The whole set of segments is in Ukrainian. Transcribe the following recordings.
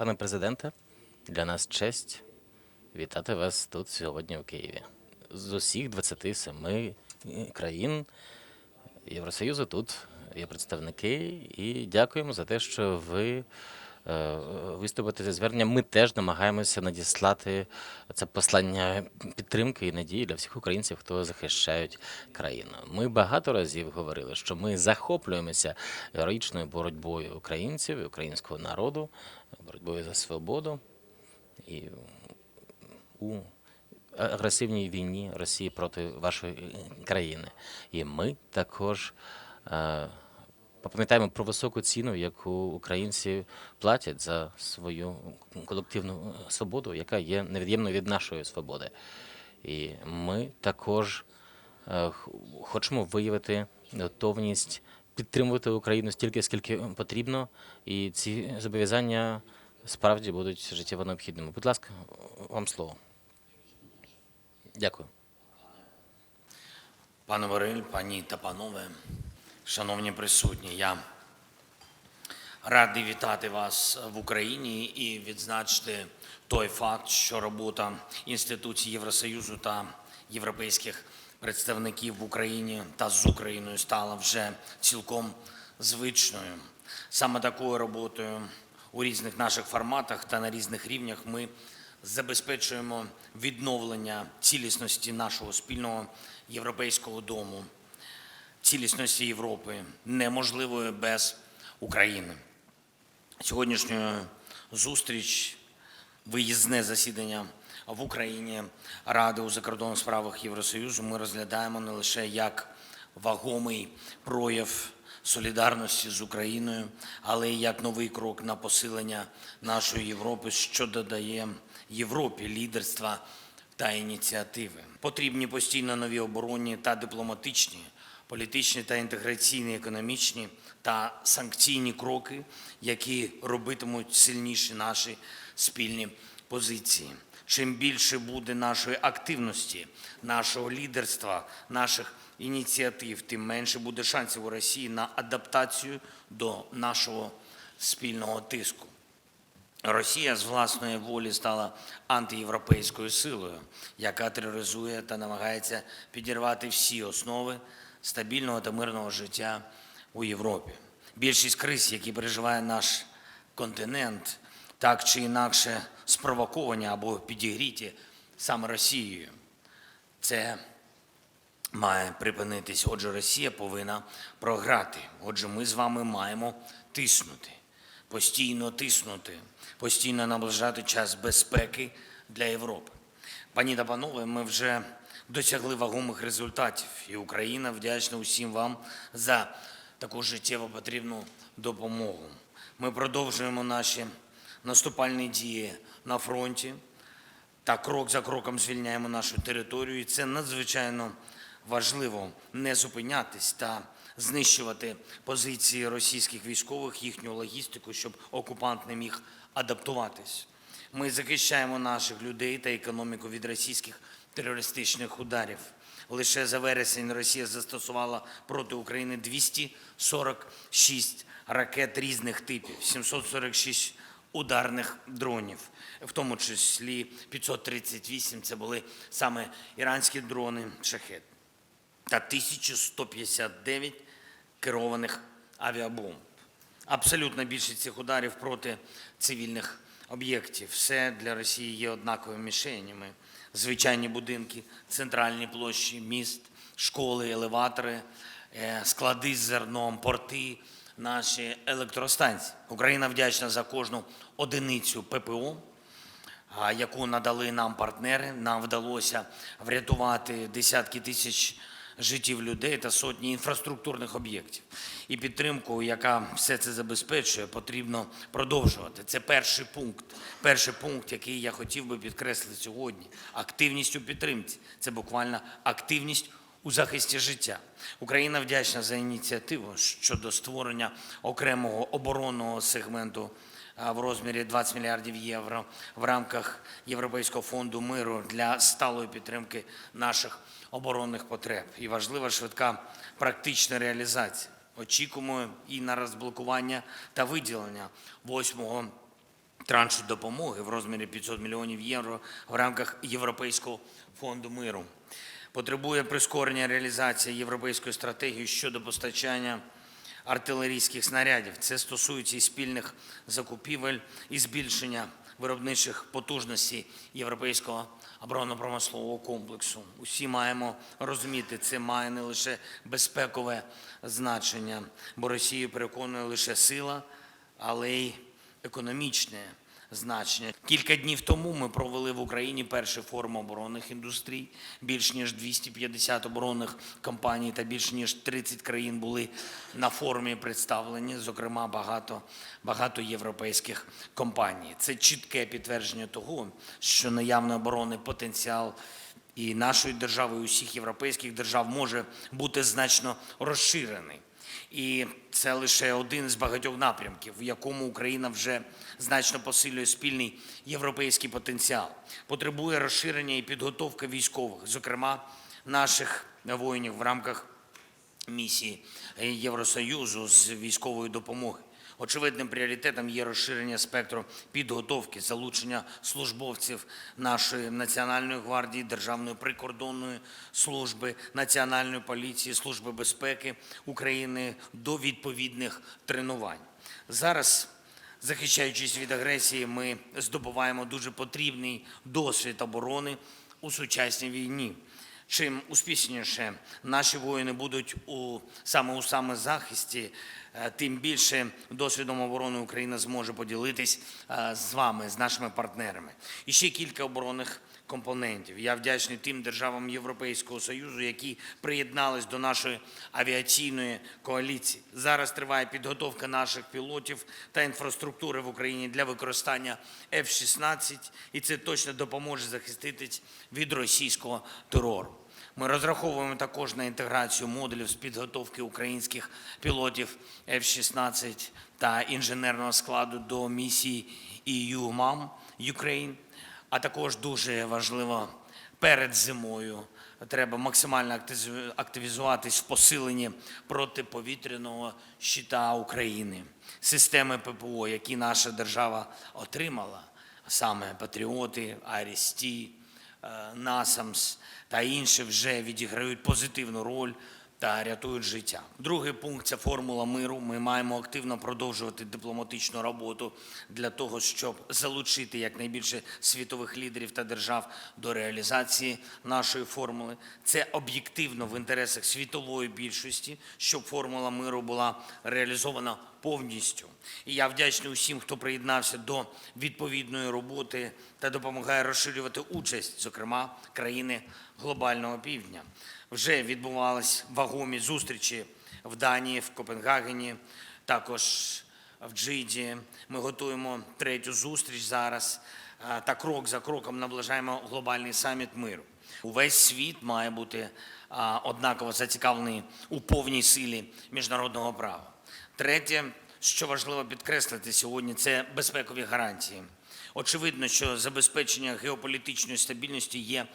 Пане президенте, для нас честь вітати вас тут сьогодні в Києві. З усіх 27 країн Євросоюзу тут є представники, і дякуємо за те, що ви е, виступите зі зверненням. Ми теж намагаємося надіслати це послання підтримки і надії для всіх українців, хто захищають країну. Ми багато разів говорили, що ми захоплюємося героїчною боротьбою українців і українського народу, боротьбою за свободу і у агресивній війні Росії проти вашої країни. І ми також е, пам'ятаємо про високу ціну, яку українці платять за свою колективну свободу, яка є невід'ємною від нашої свободи. І ми також е, хочемо виявити готовність підтримувати Україну стільки, скільки потрібно, і ці зобов'язання справді будуть життєво необхідними. Будь ласка, вам слово. Дякую. Пане Вариль, пані та панове, шановні присутні, я радий вітати вас в Україні і відзначити той факт, що робота інституцій Євросоюзу та європейських представників в Україні та з Україною стала вже цілком звичною. Саме такою роботою у різних наших форматах та на різних рівнях ми забезпечуємо відновлення цілісності нашого спільного європейського дому, цілісності Європи, неможливої без України. Сьогоднішню зустріч, виїзне засідання в Україні Ради у закордонних справах Євросоюзу ми розглядаємо не лише як вагомий прояв солідарності з Україною, але й як новий крок на посилення нашої Європи, що додає Європі лідерства та ініціативи. Потрібні постійно нові оборонні та дипломатичні, політичні та інтеграційні, економічні та санкційні кроки, які робитимуть сильніші наші спільні позиції. Чим більше буде нашої активності, нашого лідерства, наших ініціатив, тим менше буде шансів у Росії на адаптацію до нашого спільного тиску. Росія з власної волі стала антиєвропейською силою, яка тероризує та намагається підірвати всі основи стабільного та мирного життя у Європі. Більшість криз, які переживає наш континент, так чи інакше спровоковані або підігріті саме Росією. Це має припинитись. Отже, Росія повинна програти. Отже, ми з вами маємо тиснути, постійно тиснути, постійно наближати час безпеки для Європи. Пані та панове, ми вже досягли вагомих результатів, і Україна вдячна усім вам за таку життєво потрібну допомогу. Ми продовжуємо наші наступальні дії на фронті та крок за кроком звільняємо нашу територію. І це надзвичайно важливо не зупинятись та знищувати позиції російських військових, їхню логістику, щоб окупант не міг адаптуватись. Ми захищаємо наших людей та економіку від російських терористичних ударів. Лише за вересень Росія застосувала проти України 246 ракет різних типів, 746 ударних дронів, в тому числі 538 це були саме іранські дрони шахет та 1159 керованих авіабомб. Абсолютна більшість цих ударів проти цивільних об'єктів. Все для Росії є однаковими мішенями. Звичайні будинки, центральні площі міст, школи, елеватори, е, склади з зерном, порти, наші електростанції. Україна вдячна за кожну одиницю ППО, яку надали нам партнери. Нам вдалося врятувати десятки тисяч життів людей та сотні інфраструктурних об'єктів. І підтримку, яка все це забезпечує, потрібно продовжувати. Це перший пункт. Перший пункт, який я хотів би підкреслити сьогодні. Активність у підтримці. Це буквально активність у захисті життя. Україна вдячна за ініціативу щодо створення окремого оборонного сегменту в розмірі 20 мільярдів євро в рамках Європейського фонду миру для сталої підтримки наших оборонних потреб. І важлива швидка практична реалізація. Очікуємо і на розблокування та виділення восьмого траншу допомоги в розмірі 500 мільйонів євро в рамках Європейського фонду миру. Потребує прискорення реалізації європейської стратегії щодо постачання артилерійських снарядів. Це стосується і спільних закупівель, і збільшення виробничих потужностей європейського оборонно-промислового комплексу. Усі маємо розуміти, це має не лише безпекове значення, бо Росію переконує лише сила, але й економічне значення. Кілька днів тому ми провели в Україні перший форум оборонних індустрій. Більш ніж 250 оборонних компаній та більш ніж 30 країн були на форумі представлені, зокрема багато, багато європейських компаній. Це чітке підтвердження того, що наявний оборонний потенціал і нашої держави, і усіх європейських держав може бути значно розширений. І це лише один з багатьох напрямків, в якому Україна вже значно посилює спільний європейський потенціал. Потребує розширення і підготовки військових, зокрема наших воїнів в рамках місії Євросоюзу з військової допомоги. Очевидним пріоритетом є розширення спектру підготовки, залучення службовців нашої Національної гвардії, Державної прикордонної служби, Національної поліції, Служби безпеки України до відповідних тренувань. Зараз Захищаючись від агресії, ми здобуваємо дуже потрібний досвід оборони у сучасній війні. Чим успішніше наші воїни будуть у саме у самозахисті, тим більше досвідом оборони Україна зможе поділитись е, з вами, з нашими партнерами. І ще кілька оборонних компонентів. Я вдячний тим державам Європейського Союзу, які приєднались до нашої авіаційної коаліції. Зараз триває підготовка наших пілотів та інфраструктури в Україні для використання F-16, і це точно допоможе захиститись від російського терору. Ми розраховуємо також на інтеграцію модулів з підготовки українських пілотів F-16 та інженерного складу до місії EU-MAM Ukraine. А також дуже важливо перед зимою треба максимально активізуватись в посиленні протиповітряного щита України, системи ППО, які наша держава отримала, саме Патріоти, Арісті, Насамс та інші вже відіграють позитивну роль та рятують життя. Другий пункт це формула миру. Ми маємо активно продовжувати дипломатичну роботу для того, щоб залучити якнайбільше світових лідерів та держав до реалізації нашої формули. Це об'єктивно в інтересах світової більшості, щоб формула миру була реалізована повністю. І я вдячний усім, хто приєднався до відповідної роботи та допомагає розширювати участь, зокрема країни глобального півдня. Вже відбувались вагомі зустрічі в Данії, в Копенгагені, також в Джиді. Ми готуємо третю зустріч зараз та крок за кроком наближаємо глобальний саміт миру. Увесь світ має бути однаково зацікавлений у повній силі міжнародного права. Третє, що важливо підкреслити сьогодні, це безпекові гарантії. Очевидно, що забезпечення геополітичної стабільності є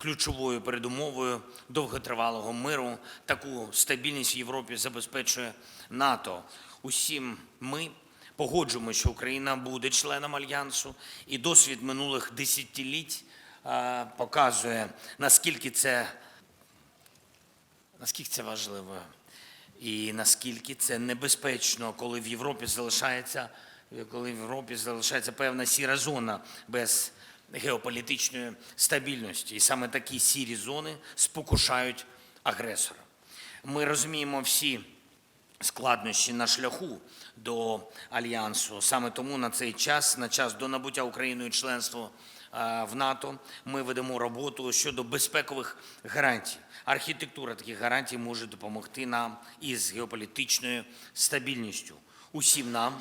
ключовою передумовою довготривалого миру. Таку стабільність в Європі забезпечує НАТО. Усім ми погоджуємося, що Україна буде членом альянсу, і досвід минулих десятиліть показує, наскільки це наскільки це важливо і наскільки це небезпечно, коли в Європі залишається, коли в Європі залишається певна сіра зона без геополітичної стабільності. І саме такі сірі зони спокушають агресора. Ми розуміємо всі складнощі на шляху до альянсу. Саме тому на цей час, на час до набуття Україною членства е, в НАТО, ми ведемо роботу щодо безпекових гарантій. Архітектура таких гарантій може допомогти нам із геополітичною стабільністю. Усім нам,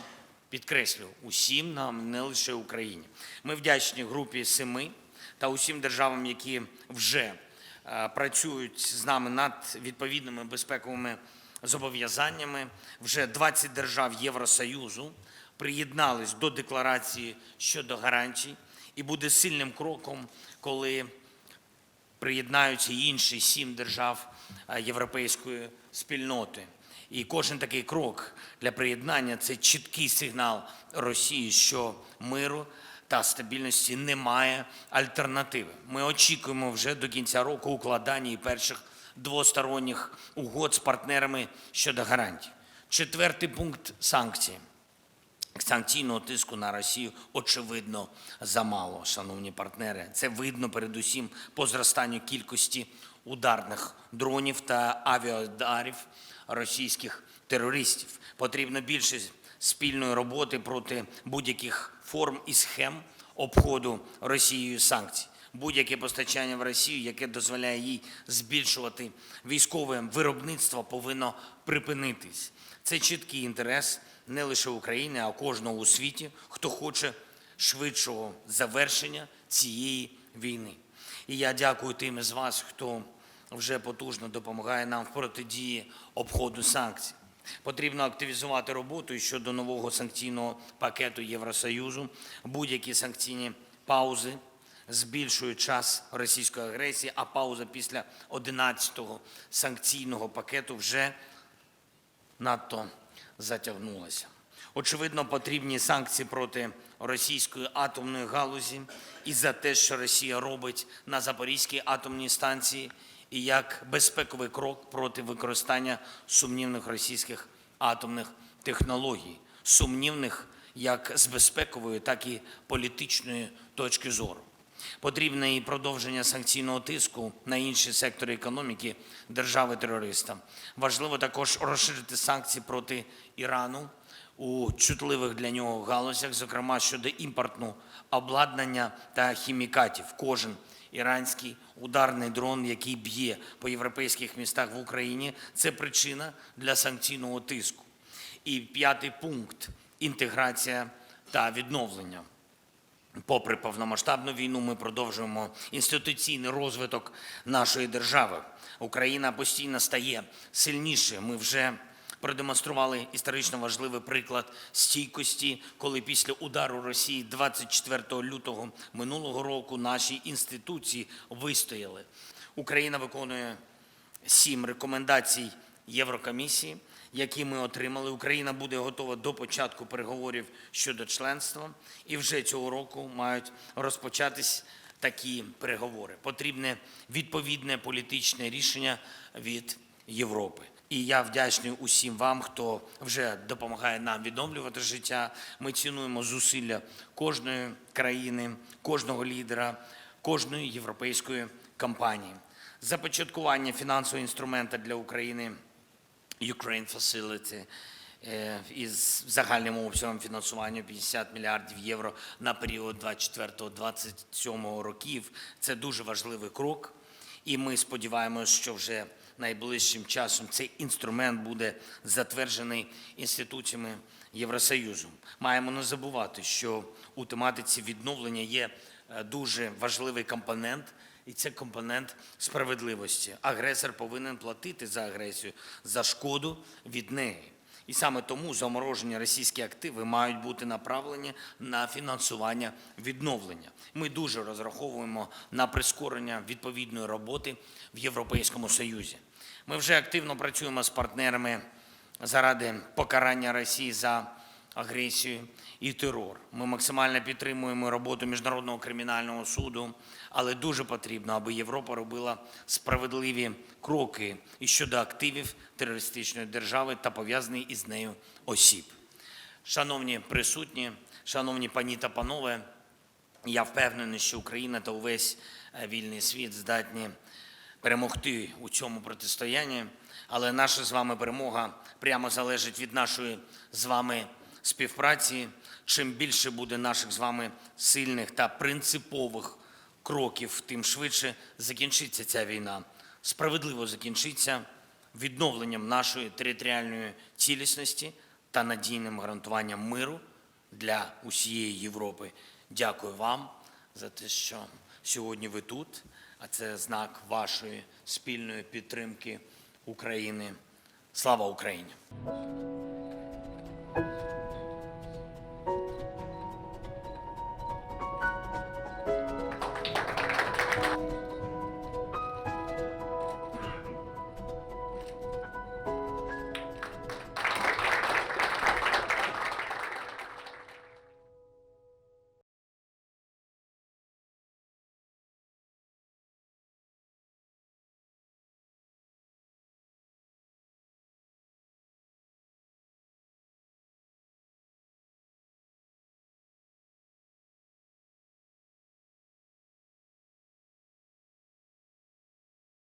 підкреслю, усім нам, не лише Україні. Ми вдячні групі семи та усім державам, які вже е, працюють з нами над відповідними безпековими зобов'язаннями. Вже 20 держав Євросоюзу приєднались до декларації щодо гарантій, і буде сильним кроком, коли приєднаються інші сім держав е, європейської спільноти. І кожен такий крок для приєднання це чіткий сигнал Росії, що миру та стабільності немає альтернативи. Ми очікуємо вже до кінця року укладання і перших двосторонніх угод з партнерами щодо гарантій. Четвертий пункт санкцій. Санкційного тиску на Росію очевидно замало, шановні партнери. Це видно передусім по зростанню кількості ударних дронів та авіаударів російських терористів. Потрібно більше спільної роботи проти будь-яких форм і схем обходу Росією санкцій. Будь-яке постачання в Росію, яке дозволяє їй збільшувати військове виробництво, повинно припинитись. Це чіткий інтерес не лише України, а кожного у світі, хто хоче швидшого завершення цієї війни. І я дякую тим із вас, хто вже потужно допомагає нам в протидії обходу санкцій. Потрібно активізувати роботу щодо нового санкційного пакету Євросоюзу. Будь-які санкційні паузи збільшують час російської агресії, а пауза після 11-го санкційного пакету вже надто затягнулася. Очевидно, потрібні санкції проти російської атомної галузі і за те, що Росія робить на Запорізькій атомній станції, і як безпековий крок проти використання сумнівних російських атомних технологій, сумнівних як з безпекової, так і політичної точки зору. Потрібне і продовження санкційного тиску на інші сектори економіки держави-терориста. Важливо також розширити санкції проти Ірану у чутливих для нього галузях, зокрема щодо імпорту обладнання та хімікатів. Кожен іранський ударний дрон, який б'є по європейських містах в Україні, це причина для санкційного тиску. І п'ятий пункт інтеграція та відновлення. Попри повномасштабну війну, ми продовжуємо інституційний розвиток нашої держави. Україна постійно стає сильніше. Ми вже продемонстрували історично важливий приклад стійкості, коли після удару Росії 24 лютого минулого року наші інституції вистояли. Україна виконує сім рекомендацій Єврокомісії, які ми отримали. Україна буде готова до початку переговорів щодо членства, і вже цього року мають розпочатись такі переговори. Потрібне відповідне політичне рішення від Європи. І я вдячний усім вам, хто вже допомагає нам відновлювати життя. Ми цінуємо зусилля кожної країни, кожного лідера, кожної європейської компанії. Започаткування фінансового інструмента для України Ukraine Facility е, із загальним обсягом фінансування 50 мільярдів євро на період 24-27 років. Це дуже важливий крок. І ми сподіваємося, що вже найближчим часом цей інструмент буде затверджений інституціями Євросоюзу. Маємо не забувати, що у тематиці відновлення є е, дуже важливий компонент, і це компонент справедливості. Агресор повинен платити за агресію, за шкоду від неї. І саме тому заморожені російські активи мають бути направлені на фінансування відновлення. Ми дуже розраховуємо на прискорення відповідної роботи в Європейському Союзі. Ми вже активно працюємо з партнерами заради покарання Росії за агресію і терор. Ми максимально підтримуємо роботу Міжнародного кримінального суду, але дуже потрібно, аби Європа робила справедливі кроки і щодо активів терористичної держави та пов'язаних із нею осіб. Шановні присутні, шановні пані та панове, я впевнений, що Україна та увесь е, вільний світ здатні перемогти у цьому протистоянні, але наша з вами перемога прямо залежить від нашої з вами співпраці. Чим більше буде наших з вами сильних та принципових кроків, тим швидше закінчиться ця війна. Справедливо закінчиться відновленням нашої територіальної цілісності та надійним гарантуванням миру для усієї Європи. Дякую вам за те, що сьогодні ви тут, а це знак вашої спільної підтримки України. Слава Україні!